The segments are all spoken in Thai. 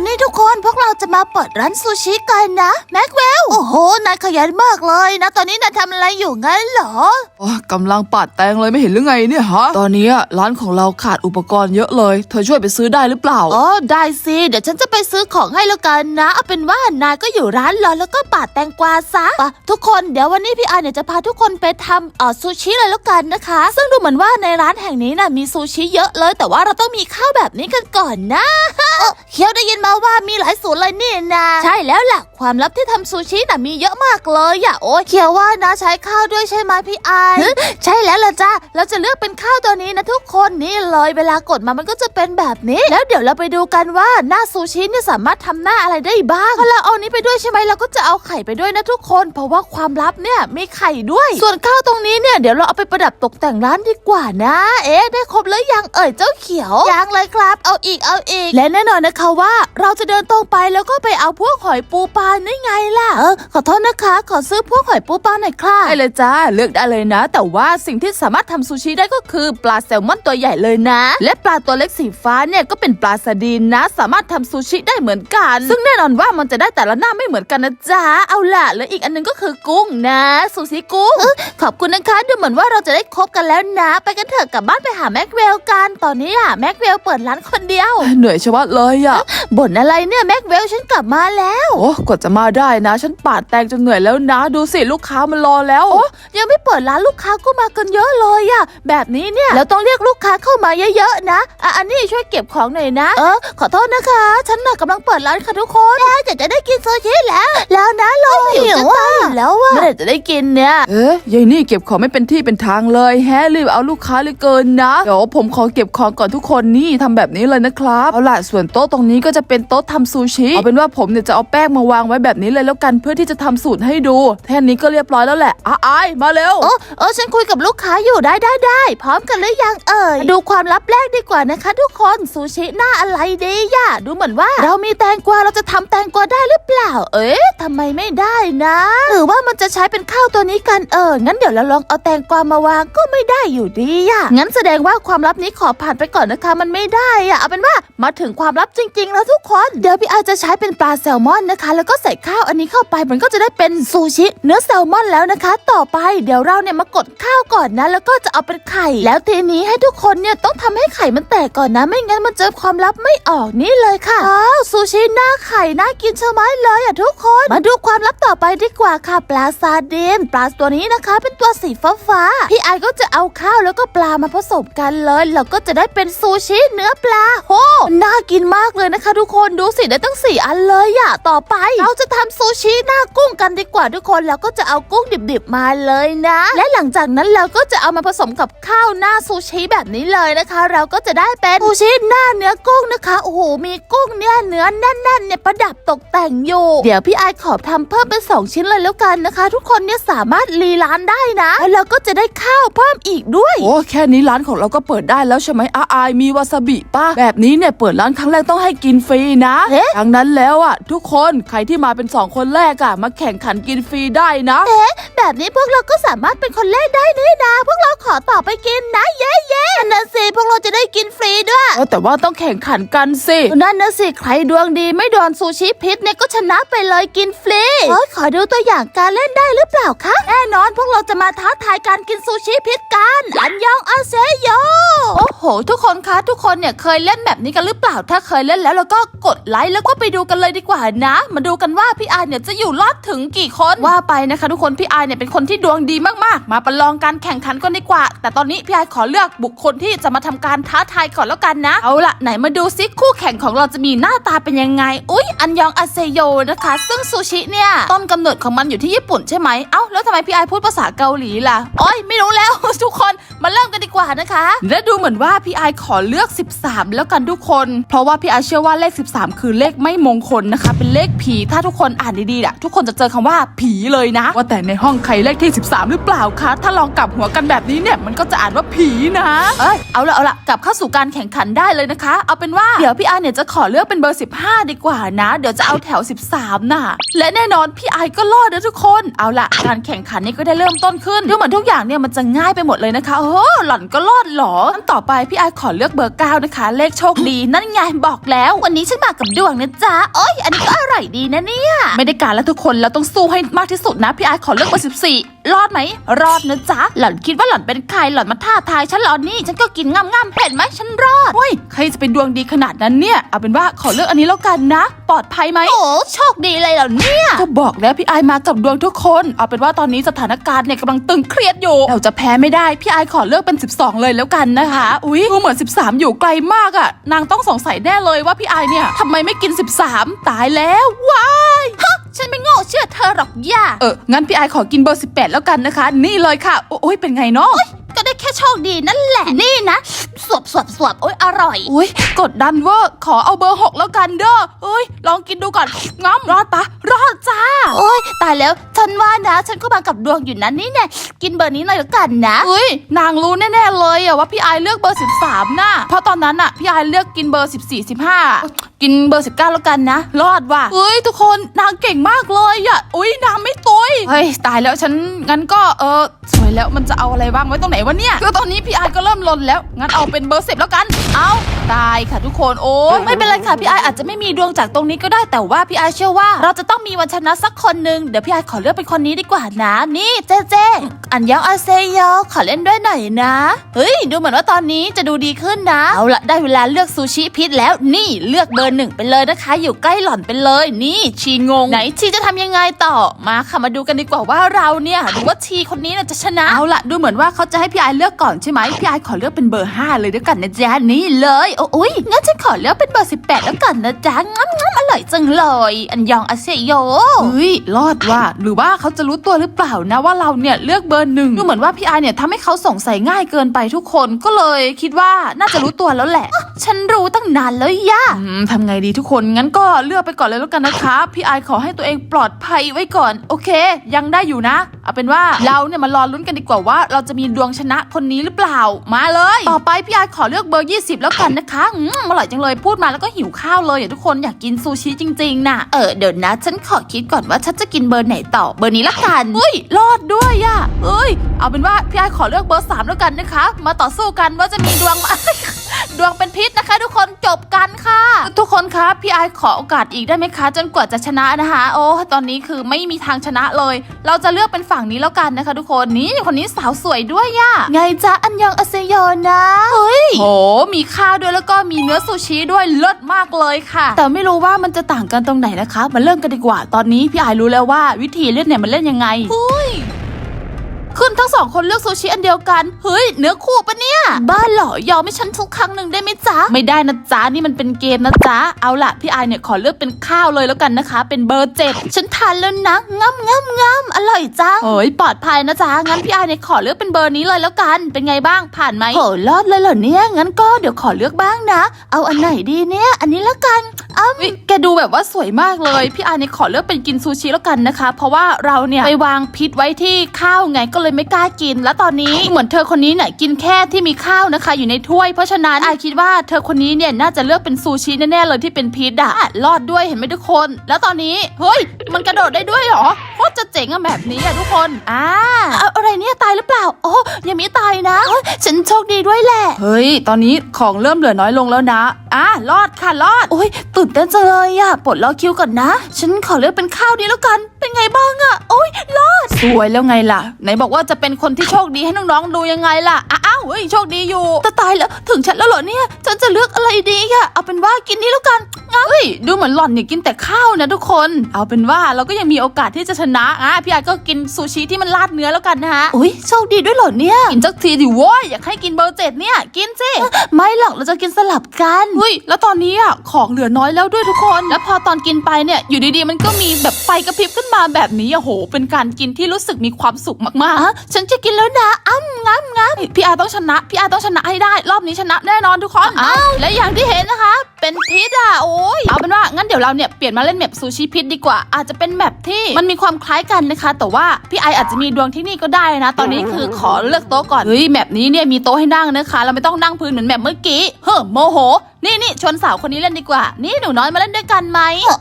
วันนี้ทุกคนพวก เราจะมาเปิดร้านซูชิกันนะแม็กเวล โอ้โห นายขยันมากเลยนะ ตอนนี้นายทำอะไรอยู่งั้นเหรอ โอ้ยกำลังปาดแตงเลยไม่เห็นหรือไงเนี่ยฮะ ตอนนี้อะร้านของเราขาดอุปกรณ์เยอะเลย เธอช่วยไปซื้อได้หรือเปล่า อ๋อ ได้สิ เดี๋ยวฉันจะไปซื้อของให้แล้วกันนะ เอาเป็นว่านายก็อยู่ร้านรอแล้วก็ปาดแตงกวาซะไปทุกคนเดี๋ยววันนี้พี่อาร์เนี่ยจะพาทุกคนไปทำเอ่อซูชิเลยแล้วกันนะคะ ซึ่งดูเหมือนว่าในร้านแห่งนี้น่ะมีซูชิเยอะเลย แต่ว่าเราต้องมีข้าวแบบนี้กันก่อนนะเออเคียวได้ยินมาว่ามีหลายสูตรเลยนี่นะใช่แล้วล่ะ ความลับที่ทำซูชิน่ะมีเยอะมากเลยอะโอ้ยเคียวว่านะใช้ข้าวด้วยใช่ไหมพี่ไอายใช่แล้วล่ะจ้าเราจะเลือกเป็นข้าวตัวนี้นะทุกคนนี่เลยเวลากดมามันก็จะเป็นแบบนี้ แล้วเดี๋ยวเราไปดูกันว่าหน้าซูชิเนี่ยสามารถทำหน้าอะไรได้บ้างพอเราเอานี้ไปด้วยใช่ไหมเราก็จะเอาไข่ไปด้วยนะทุกคน เพราะว่าความลับเนี่ยมีไข่ด้วย ส่วนข้าวตรงนี้เนี่ยเดี๋ยวเราเอาไปประดับตกแต่งร้านดีกว่านะ เอ๊ะได้ครบแล้วยังเอ่ยเจ้าเขียว ยังเลยครับ เอาอีกเอาอีก และแน่นอนนะคะว่าเราจะเดินตรงไปแล้วก็ไปเอาพวกหอยปูปลานี่ไงล่ะ เออขอโทษนะคะ ขอซื้อพวกหอยปูปลาหน่อยค่ะได้เลยจ้าเลือกได้เลยนะ แต่ว่าสิ่งที่สามารถทำซูชิได้ก็คือปลาแซลมอนตัวใหญ่เลยนะ และปลาตัวเล็กสีฟ้าเนี่ยก็เป็นปลาสดีนนะ สามารถทำซูชิได้เหมือนกัน ซึ่งแน่นอนว่ามันจะได้แต่ละหน้าไม่เหมือนกันนะจ๊ะเอาล่ะแล้วอีกอันหนึงก็คือกุ้งนะซูชิกุ้งขอบคุณนะคะดูเหมือนว่าเราจะได้คบกันแล้วนะ ไปกันเถอะกลับบ้านไปหาแม็กเวลกันตอนนี้อะแม็กเวลเปิดร้านคนเดียวเหนื่อยชะมัดเลยอะบ่นอะไรเนี่ยแม็กเวลฉันกลับมาแล้ว โอ้กว่าจะมาได้นะ ฉันปาดแตงจนเหนื่อยแล้วนะ ดูสิลูกค้ามันรอแล้ว โอ้ยังไม่เปิดร้านลูกค้าก็มากันเยอะเลยอะแบบนี้เนี่ยเราต้องเรียกลูกค้าเข้ามาเยอะๆนะอะอันนี้ช่วยเก็บของหน่อยนะ เออขอโทษนะคะ ฉันน่ะกำลังเปิดร้านค่ะทุกคนได้จะจะได้กินซูชิแล้ว แล้วนะเราหิวจะตายอยู่ แล้วอะเมื่อไหร่จะได้กินเนี่ย เอ๊ะยายนี่เก็บของไม่เป็นที่เป็นทางเลย แฮะรีบเอาลูกค้าเหลยเกินนะ เดี๋ยวผมขอเก็บของก่อนทุกคนนี่ทำแบบนี้เลยนะครับ เอาล่ะส่วนโต๊ะตรงนี้ก็จะเป็นโต๊ะทำซูชิ เอาเป็นว่าผมเนี่ยจะเอาแป้งมาวางไว้แบบนี้เลยแล้วกันเพื่อที่จะทำสูตรให้ดู แค่นี้ก็เรียบร้อยแล้วแหละอ้าอายมาเร็ว โอ้เออฉันคุยกับลูกค้าอยู่ได้ได้ได้ พร้อมกันหรือยังเอ่ย ดูความลับแรกดีกว่านะคะทุกคน ซูชิหน้าอะไรดีย่ะดูเหมือนว่า เรามีแตงกวาเราจะทำแตงกวาได้หรือเปล่า เอ๊ะทำไมไม่ได้นะหรือว่ามันจะใช้เป็นข้าวตัวนี้กันเออ งั้นเดี๋ยวเราลองเอาแตงกวามาวางก็ไม่ได้อยู่ดีย่ะงั้นแสดงว่าความลับนี้ขอผ่านไปก่อนนะคะ มันไม่ได้อะเอาเป็นว่ามาถึงความลับจริง ๆ แล้วทุกคน เดี๋ยวพี่อาจะใช้เป็นปลาแซลมอนนะคะ แล้วก็ใส่ข้าวอันนี้เข้าไปมันก็จะได้เป็นซูชิ เนื้อแซลมอนแล้วนะคะ ต่อไปเดี๋ยวเราเนี่ยมากดข้าวก่อนนะ แล้วก็จะเอาเป็นไข่ แล้วทีนี้ให้ทุกคนเนี่ยต้องทำให้ไข่มันแตกก่อนนะ ไม่งั้นมันเจอความลับไม่ออกนี่เลยค่ะอ้าวซูชิหน้าไข่น่ากินเชะมัดเลยอะทุกคน มาดูความลับต่อไปดีกว่าค่ะปลาซาดีนปลาตัวนี้นะคะ เป็นตัวสีฟ้าฟ้าพี่ไอก็จะเอาข้าวแล้วก็ปลามาผสมกันเลยแล้วก็จะได้เป็นซูชิเนื้อปลาโหน่ากินมากเลยนะคะ ทุกคนดูสิได้ตั้งสี่อันเลยอะต่อไป เราจะทำซูชิหน้ากุ้งกันดีกว่าทุกคนแล้วก็จะเอากุ้งดิบๆมาเลยนะ และหลังจากนั้นเราก็จะเอามาผสมกับข้าวหน้าซูชิแบบนี้เลยนะคะ เราก็จะได้เป็นซูชิหน้าเนื้อกุ้งนะคะโอ้โหมีกุ้งเนี่ยเนื้อแน่นๆเนี่ยประดับตกแต่งอยู่ เดี๋ยวพี่ไอขอทำเพิ่มเป็นสองชิ้นเลยแล้วกันนะคะ ทุกคนเนี่ยสามารถรีร้านได้นะ แล้วเราก็จะได้ข้าวเพิ่มอีกด้วย โอ้แค่นี้ร้านของเราก็เปิดได้แล้วใช่ไหมอาอายมีวาซาบิป้าแบบนี้เนี่ยเปิดร้านครั้งแรกต้องให้กินฟรีนะเอ๊ะดังนั้นแล้วอะ ทุกคนใครที่มาเป็นสองคนแรกอะมาแข่งขันกินฟรีได้นะแบบนี้พวกเราก็สามารถเป็นคนแรกได้นี่นะ พวกเราขอต่อไปกินนะเย้เย้นั่นสิพ วกเราจะได้กินฟรีด้วยเออแต่ว่าต้องแข่งขันกันสินั่นนะสิใครดวงดีไม่โดนซูชิพิษเนี่ยก็ชนะไปเลยกินฟรีเฮ้ยขอดูตัวอย่างการเล่นได้หรือเปล่าคะแน่นอนพวกเราจะมาท้าทายการกินซูชิพิษกันอันยองอาเซโยโอ้โห ทุกคนคะทุกคนเนี่ยเคยเล่นแบบนี้กันหรือเปล่าถ้าเคยเล่นแล้วเราก็กดไลค์แล้วก็ไปดูกันเลยดีกว่านะ มาดูกันว่าพี่อายเนี่ยจะอยู่รอดถึงกี่คนว่าไปนะคะ ทุกคนพี่อายเนี่ยเป็นคนที่ดวงดีมากๆ มาประลองการแข่งขันกันดีกว่า แต่ตอนนี้พี่อายขอเลือกบุคคลที่จะมาททำการท้าทายก่อนแล้วกันนะ เอาละไหนมาดูซิคู่แข่งของเราจะมีหน้าตาเป็นยังไง อุ๊ย อันยองอาเซโยนะคะ ซึ่งซูชิเนี่ย ต้นกำเนิดของมันอยู่ที่ญี่ปุ่นใช่ไหมเอ้าแล้วทำไมพี่ไอพูดภาษาเกาหลีล่ะโอ้ยไม่รู้แล้ว ทุกคนมาเริ่มกันดีกว่านะคะ และดูเหมือนว่าพี่ไอขอเลือก 13 แล้วกันทุกคน เพราะว่าพี่ไอเชื่อว่าเลข 13 คือเลขไม่มงคลนะคะ เป็นเลขผีถ้าทุกคนอ่านดีๆอะทุกคนจะเจอคำว่าผีเลยนะ ว่าแต่ในห้องใครเลขที่ 13 หรือเปล่าคะถ้าลองกลับหัวกันแบบนี้เนี่ยมันก็จะอ่านว่าผีนะ เอ้ยเอาละเอาละกลับเข้าสู่การแข่งขันได้เลยนะคะ เอาเป็นว่าเดี๋ยวพี่ไอเนี่ยจะขอเลือกเป็นเบอร์ 15 ดีกว่านะ เดี๋ยวจะเอาแถว 13 น่ะ และแน่นอนพี่ไอก็รอดนะทุกคน เอาละการแข่งขันนี้ก็ได้เริ่มต้นขึ้นดูเหมือนทุกอย่างเนี่ยมันจะง่ายไปหมดเลยนะคะโอ้โหล่อนก็รอดหรองั้นต่อไปพี่ไอขอเลือกเบอร์ 9 นะคะ เลขโชคดีนั่นไงบอกแล้ว วันนี้ฉันมากับดวงนะจ๊ะโอ้ยอันนี้ก็อร่อยดีนะเนี่ยไม่ได้การแล้วทุกคนเราต้องสู้ให้มากที่สุดนะพี่ไอขอเลือกเบอร์สิบสี่รอดไหมรอดนะจ๊ะหล่อนคิดว่าหล่อนเป็นใครหล่อนมาท่าทายฉันหรอนี่ฉันก็กินง่ำๆเห็นไหมฉันรอดเฮ้ยใครจะเป็นดวงดีขนาดนั้นเนี่ย เอาเป็นว่าขอเลือกอันนี้แล้วกันนะ ปลอดภัยไหมโอ้โชคดีเลยเหรอเนี่ยก็บอกแล้วพี่ไอายมากับดวงทุกคน เอาเป็นว่าตอนนี้สถานการณ์เนี่ยกำลังตึงเครียดอยู่ เราจะแพ้ไม่ได้ พี่ไอายขอเลือกเป็น 12 เลยแล้วกันนะคะ อุ๊ยดูเหมือน 13 อยู่ไกลมากอะ่ะนางต้องสงสัยแน่เลยว่าพี่ไอายเนี่ยทำไมไม่กิน 13 ตายแล้วว้ายฉันไม่โง่เชื่อเธอหรอกย่าเอองั้นพี่ไอายขอกินเบอร์ 18 แล้วกันนะคะ นี่เลยค่ะ โอ้ยเป็นไงเนาะก็ได้แค่โชคดีนั่นแหละนี่นะ สวบสวบสวบโอ้ยอร่อย อุ้ยกดดันเวอร์ขอเอาเบอร์6แล้วกันเด้อเอ้ย ลองกินดูก่อนง้ำรอดปะรอดจ้า โอ้ยตายแล้วฉันว่านะ ฉันก็มากับดวงอยู่นั้นนี่แน่กินเบอร์นี้หน่อยแล้วกันนะเฮ้ยนางรู้แน่ๆเลยอะว่าพี่ไอายเลือกเบอร์ 13 น่ะเพราะตอนนั้นอะพี่ไอายเลือกกินเบอร์ 14 15 กินเบอร์ 19 แล้วกันนะ รอดว่ะเฮ้ยทุกคนนางเก่งมากเลยอะอุ้ยนางไม่ตุยเฮ้ยตายแล้วฉันงั้นก็เออสวยแล้วมันจะเอาอะไรบ้างไว้ตรงไหนวะเนี่ยคือตอนนี้พี่อาร์ก็เริ่มลนแล้วงั้นเอาเป็นเบอร์สิบแล้วกันเอา ตายค่ะทุกคนโอ้ยไม่เป็นไรค่ะพี่ไอายอาจจะไม่มีดวงจากตรงนี้ก็ได้แต่ว่าพี่ไอายเชื่อว่า เราจะต้องมีวันชนะสักคนหนึ่งเดี๋ยวพี่ไอายขอเลือกเป็นคนนี้ดีกว่านะ นี่เจเจอันยังอาเซโยขอเล่นด้วยหน่อยนะ เฮ้ย ดูเหมือนว่าตอนนี้จะดูดีขึ้นนะ เอาละได้เวลาเลือกซูชิพิษแล้วนี่เลือกเบอร์หนึ่งไปเลยนะคะ อยู่ใกล้หล่อนไปเลย นี่ชีงง ไหนชีจะทำยังไงต่อมาค่ะมาดูกันดีกว่าว่าเราเนี่ยหรือว่าชีคนนี้น่ะจะชนะเอาละดูเหมือนว่าเขาจะให้พี่ไอายเลือกก่อนใช่ไหมพี่ไอายขอเลือกเป็นเบอร์ห้าเลยด้วยกันนะจ๊ะนี่เลยโอ้ยงั้นฉันขอเลือกเป็นเบอร์สิบแปดแล้วกันนะจ๊ะงั้มงั้มอร่อยจังเลย อันยองอาเซโยเฮ้ยรอดว่ะหรือว่าเขาจะรู้ตัวหรือเปล่านะว่าเราเนี่ยเลือกเบอร์หนึ่งดูเหมือนว่าพี่ไอายเนี่ยทำให้เขาสงสัยง่ายเกินไปทุกคนก็เลยคิดว่าน่าจะรู้ตัวแล้วแหละ ฉันรู้ตั้งนานแล้วย่าอืมทำไงดีทุกคนงั้นก็เลือกไปก่อนเลยแล้วกันนะคะพี่ไอายขอให้ตัวเองปลอดภัยไว้ก่อน โอเค ยังได้อยู่นะเอาเป็นว่าเราเนี่ยมารอลุ้นกันดีกว่าว่า เราจะมีดวงชนะคนนี้หรือเปล่ามาเลย ต่อไปพี่ไอาขอเลือกเบอร์ 20 แล้วกันนะคะอืมอร่อยจังเลยพูดมาแล้วก็หิวข้าวเลยอะทุกคนอยากกินซูชิจริงๆน่ะเออเดี๋ยวนะ ฉันขอคิดก่อนว่าฉันจะกินเบอร์ไหนต่อเบอร์นี้ละกันเฮ้ยรอดด้วยอะเอ้ย เอาเป็นว่าพี่ไอายขอเลือกเบอร์สามแล้วกันนะคะ มาต่อสู้กันว่าจะมีดวงมา ดวงเป็นพิษนะคะ ทุกคนจบกันค่ะ ทุกคนคะพี่ไอายขอโอกาสอีกได้ไหมคะ จนกว่าจะชนะนะคะ โอ้ตอนนี้คือไม่มีทางชนะเลย เราจะเลือกเป็นฝั่งนี้แล้วกันนะคะ ทุกคนนี่คนนี้สาวสวยด้วยย่ะไงจ๊ะอันยองอาเซโยนะเฮ้ยโหมีข้าวด้วยแล้วก็มีเนื้อซูชิด้วยเลิศมากเลยค่ะ แต่ไม่รู้ว่ามันจะต่างกันตรงไหนนะคะมาเริ่มกันดีกว่าตอนนี้พี่ไอายรู้แล้วว่าวิธีเล่นเนี่ยมันเล่นยังไง ขึ้นทั้งสองคนเลือกซูชิอันเดียวกัน เฮ้ย เนื้อคู่ปะเนี่ย บ้าเหรอยอมให้ฉันทุกครั้งหนึ่งได้ไหมจ๊ะ ไม่ได้นะจ๊ะ นี่มันเป็นเกมนะจ๊ะ เอาล่ะ พี่ไอเนี่ยขอเลือกเป็นข้าวเลยแล้วกันนะคะ เป็นเบอร์เจ็ดฉันทานแล้วนะง่ำง่ำง่ำอร่อยจังเฮ้ยปลอดภัยนะจ๊ะ งั้นพี่ไอเนี่ยขอเลือกเป็นเบอร์นี้เลยแล้วกัน เป็นไงบ้าง ผ่านไหมโหรอดเลยเหรอเนี่ย งั้นก็เดี๋ยวขอเลือกบ้างนะ เอาอันไหนดีเนี่ย อันนี้และกัน อ้าวิแกดูแบบว่าสวยมากเลย พี่ไอายเนี่ยขอเลือกเป็นกินซูชิแล้วกันนะคะ เพราะว่าเราเนี่ยไปวางพิษไว้ที่ข้าวไงก็เลยไม่กล้ากิน แล้วตอนนี้เหมือนเธอคนนี้เนี่ยกินแค่ที่มีข้าวนะคะ อยู่ในถ้วย เพราะฉะนั้นไอายคิดว่าเธอคนนี้เนี่ยน่าจะเลือกเป็นซูชิแน่ๆเลยที่เป็นพิษอะรอดด้วยเห็นไหมทุกคน แล้วตอนนี้เฮ้ย มันกระโดดได้ด้วยเหรอโคตรจะเจ๋งอะแบบนี้อะทุกคนอ่าเอาอะไรเนี่ยตายหรือเปล่าโอ้ยังไม่ตายนะเฮ้ยฉันโชคดีด้วยแหละเฮ้ยตอนนี้ของเริ่มเหลือน้อยลงแล้วนะอะรอดค่ะรอดโอ้ยตื่นเต้นจังเลยอะปลดล็อกคิวก่อนนะ ฉันขอเลือกเป็นข้าวนี้แล้วกัน เป็นไงบ้างอะโอ้ยรอด สวยแล้วไงล่ะ ไหนบอกว่าจะเป็นคนที่โชคดีให้น้องๆดูยังไงล่ะ อ้าวเฮ้ยโชคดีอยู่แต่ตายแล้วถึงฉันแล้วเหรอเนี่ย ฉันจะเลือกอะไรดีอะเอาเป็นว่ากินนี้แล้วกันเฮ้ยดูเหมือนหล่อนเนี่ยกินแต่ข้าวนะทุกคน เอาเป็นว่าเราก็ยังมีโอกาสที่จะชนะอะพี่ไอก็กินซูชิที่มันราดเนื้อแล้วกันนะฮะอุ้ยโชคดีด้วยเหรอเนี่ยกินสักทีดิโว้ยอยากให้กินเบอร์เจ็ดเนี่ย กินสิไม่หรอกเราจะกินสลับกันเฮ้ยแล้วตอนนี้อะของเหลือน้อยแล้วด้วยทุกคน แล้วพอตอนกินไปเนี่ยอยู่ดีๆมันก็มีแบบไฟกระพริบขึ้นมาแบบนี้อะโห เป็นการกินที่รู้สึกมีความสุขมากๆอะฉันจะกินแล้วนะอ้ำงั้มงั้มพี่อาต้องชนะ พี่อาต้องชนะให้ได้ รอบนี้ชนะแน่นอนทุกคนอ้าวและอย่างที่เห็นนะคะ เป็นพิษอะโอ้ยเอาเป็นว่างั้นเดี๋ยวเราเนี่ยเปลี่ยนมาเล่นแมปซูชิพิษดีกว่า อาจจะเป็นแมปที่มันมีความคล้ายกันนะคะ แต่ว่าพี่ไออาจจะมีดวงที่นี่ก็ได้นะ ตอนนี้คือขอเลือกโต๊ะก่อนเฮ้ยแมปนี้เนี่ยมีโต๊ะให้นั่งนะคะ เราไม่ต้องนั่งพื้นเหมือนแมปเมื่อกี้เฮ้อโมโหนี่นี่ชวนสาวคนนี้เล่นดีกว่า นี่หนูน้อยมาเล่นด้วยกันไหม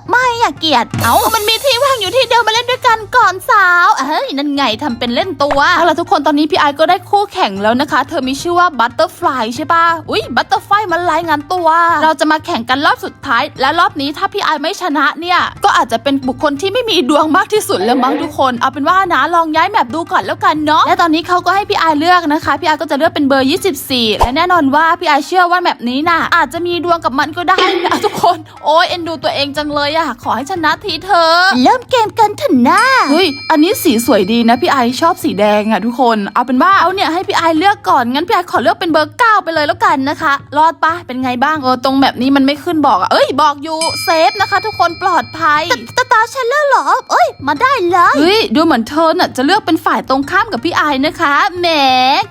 ไม่อยากเกลียดเอ้ามันมีที่ว่างอยู่ที่เดียวมาเล่นด้วยกันก่อนสาวเฮ้ยนั่นไงทำเป็นเล่นตัวเอาล่ะทุกคนตอนนี้พี่ไอก็ได้คู่แข่งแล้วนะคะ เธอมีชื่อว่าบัตเตอร์ฟลายใช่ปะอุ้ยบัตเตอร์ฟลายมารายงานตัว เราจะมาแข่งกันรอบสุดท้าย และรอบนี้ถ้าพี่ไอไม่ชนะเนี่ยก็อาจจะเป็นบุคคลที่ไม่มีดวงมากที่สุดแล้วมั้งทุกคน เอาเป็นว่านะลองย้ายแมปดูก่อนแล้วกันเนาะและตอนนี้เขาก็ให้พี่ไอเลือกนะคะพี่ไอก็จะเลือกเป็นเบอร์ 24 และแน่นอนว่าพี่ไอเชื่อว่าแมปนี้น่ะอาจจะมีดวงกับมันก็ได้นะทุกคนโอ้ยเอ็นดูตัวเองจังเลยอะขอให้ชนะทีเธอะเริ่มเกมกันเถอะนะเฮ้ยอันนี้สีสวยดีนะพี่ไอชอบสีแดงอะทุกคน เอาเป็นว่าเอาเนี่ยให้พี่ไอเลือกก่อนงั้นพี่ไอขอเลือกเป็นเบอร์เก้าไปเลยแล้วกันนะคะ รอดปะเป็นไงบ้างเออตรงแบบนี้มันไม่ขึ้นบอกอะเอ้ยบอกอยู่เซฟนะคะ ทุกคนปลอดภัยตาตาฉันแล้วเหรอ เอ้ย มาได้เลยเฮ้ยดูเหมือนเธอน่ะจะเลือกเป็นฝ่ายตรงข้ามกับพี่ไอนะคะแหม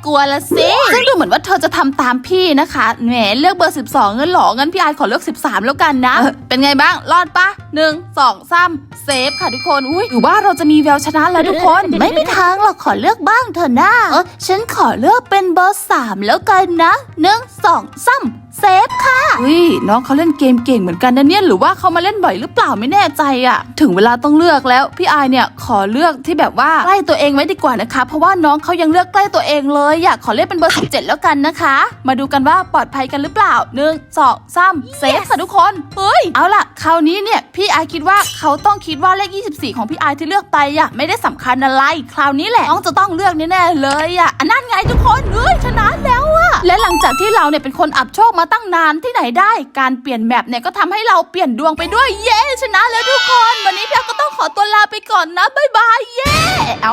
กลัวละสิซึ่งดูเหมือนว่าเธอจะทำตามพี่นะคะแหมเลือกเบอร์ 12 เงินหรองั้นพี่ไอขอเลือก 13 แล้วกันนะ เป็นไงบ้างรอดปะหนึ่งสองสามเซฟค่ะทุกคนอุ้ยหรือว่าเราจะมีแววชนะแล้วทุกคน ไม่มีทางหรอกขอเลือกบ้างเถอะนะเออฉันขอเลือกเป็นเบอร์สามแล้วกันนะหนึ่งสองสาม เซฟค่ะอุ้ยน้องเขาเล่นเกมเก่งเหมือนกันนะเนี่ยหรือว่าเขามาเล่นบ่อยหรือเปล่าไม่แน่ใจอะถึงเวลาต้องเลือกแล้วพี่ไอายเนี่ยขอเลือกที่แบบว่าใกล้ตัวเองไว้ดีกว่านะคะ เพราะว่าน้องเขายังเลือกใกล้ตัวเองเลยอยากขอเล่นเป็นเบอร์17 แล้วกันนะคะ มาดูกันว่าปลอดภัยกันหรือเปล่าหนึ่งสองสามเซฟค่ะทุกคนเฮ้ยเอาล่ะคราวนี้เนี่ยพี่ไอายคิดว่าเขาต้องคิดว่าเลข 24 ของพี่ไอายที่เลือกไปอะไม่ได้สำคัญอะไร คราวนี้แหละน้องจะต้องเลือกแน่ๆเลยอะอันนั้นไงทุกคนเฮ้ยชนะแล้วอะ และหลังจากที่เราเนี่ยเป็นคนอับโชคมาตั้งนานที่ไหนได้ การเปลี่ยนแมปเนี่ยก็ทำให้เราเปลี่ยนดวงไปด้วยเย้ชนะแล้วทุกคน วันนี้พี่ไอายก็ต้องขอตัวลาไปก่อนนะบ๊ายบายเย้เอา